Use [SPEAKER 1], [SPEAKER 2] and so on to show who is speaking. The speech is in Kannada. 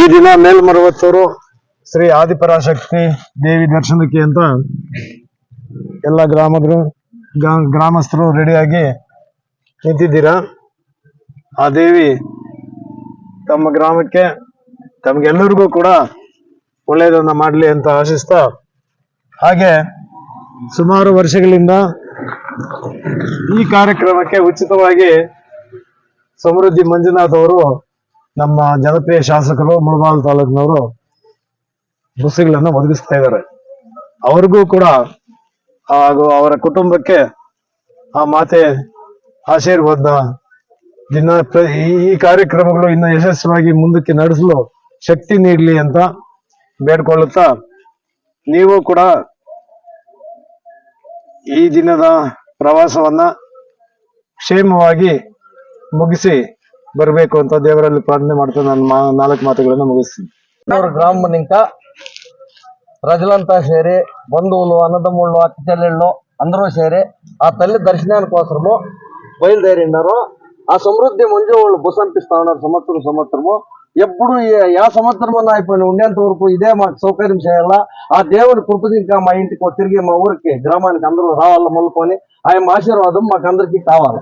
[SPEAKER 1] ಈ ದಿನ ಮೇಲ್ಮರವತ್ತೂರು ಶ್ರೀ ಆದಿಪರಾಶಕ್ತಿ ದೇವಿ ದರ್ಶನಕ್ಕೆ ಅಂತ ಎಲ್ಲ ಗ್ರಾಮದ್ರು ಗ್ರಾಮಸ್ಥರು ರೆಡಿಯಾಗಿ ನಿಂತಿದ್ದೀರಾ? ಆ ದೇವಿ ತಮ್ಮ ಗ್ರಾಮಕ್ಕೆ ತಮಗೆಲ್ಲರಿಗೂ ಕೂಡ ಒಳ್ಳೆಯದನ್ನ ಮಾಡಲಿ ಅಂತ ಆಶಿಸ್ತಾ, ಹಾಗೆ ಸುಮಾರು ವರ್ಷಗಳಿಂದ ಈ ಕಾರ್ಯಕ್ರಮಕ್ಕೆ ಉಚಿತವಾಗಿ ಸಮೃದ್ಧಿ ಮಂಜುನಾಥ್ ಅವರು ನಮ್ಮ ಜನಪ್ರಿಯ ಶಾಸಕರು ಮುಳಬಾಲ್ ತಾಲೂಕಿನವರು ಬಸ್ಸುಗಳನ್ನು ಒದಗಿಸ್ತಾ ಇದ್ದಾರೆ. ಅವ್ರಿಗೂ ಕೂಡ ಹಾಗೂ ಅವರ ಕುಟುಂಬಕ್ಕೆ ಆ ಮಾತೆ ಆಶೀರ್ವಾದ ದಿನ ಈ ಕಾರ್ಯಕ್ರಮಗಳು ಇನ್ನು ಯಶಸ್ವಿಯಾಗಿ ಮುಂದಕ್ಕೆ ನಡೆಸಲು ಶಕ್ತಿ ನೀಡಲಿ ಅಂತ ಬೇಡ್ಕೊಳ್ಳುತ್ತಾ ನೀವು ಕೂಡ ಈ ದಿನದ ಪ್ರವಾಸವನ್ನ ಕ್ಷೇಮವಾಗಿ ಮುಗಿಸಿ ಬರಬೇಕು ಅಂತ ದೇವರಲ್ಲಿ ಪ್ರಾರ್ಥನೆ ಮಾಡ್ತಾ ನಾನು ಮಾ ನಾಲ್ಕು ಮಾತುಗಳನ್ನು ಮುಗಿಸ್ತೀನಿ
[SPEAKER 2] నూరు గ్రామం ఇంకా ప్రజలంతా చేరి బంధువులు అన్నదమ్ముళ్ళు అక్క చెల్లెళ్ళు అందరూ చేరి ఆ తల్లి దర్శనానికి కోసము బయలుదేరినారు ఆ సమృద్ధి మంజు వాళ్ళు బుస్ అనిపిస్తా ఉన్నారు సంవత్సరం సంవత్సరము ఎప్పుడు ఏ- యా సంవత్సరం అయిపోయిన ఉండేంత వరకు ఇదే మాకు సౌకర్యం చేయాలా ఆ దేవుని కృపది ఇంకా మా ఇంటికి తిరిగి మా ఊరికి గ్రామానికి అందరూ రావాలా మొదలుకొని ఆయన ఆశీర్వాదం మాకు అందరికీ కావాలి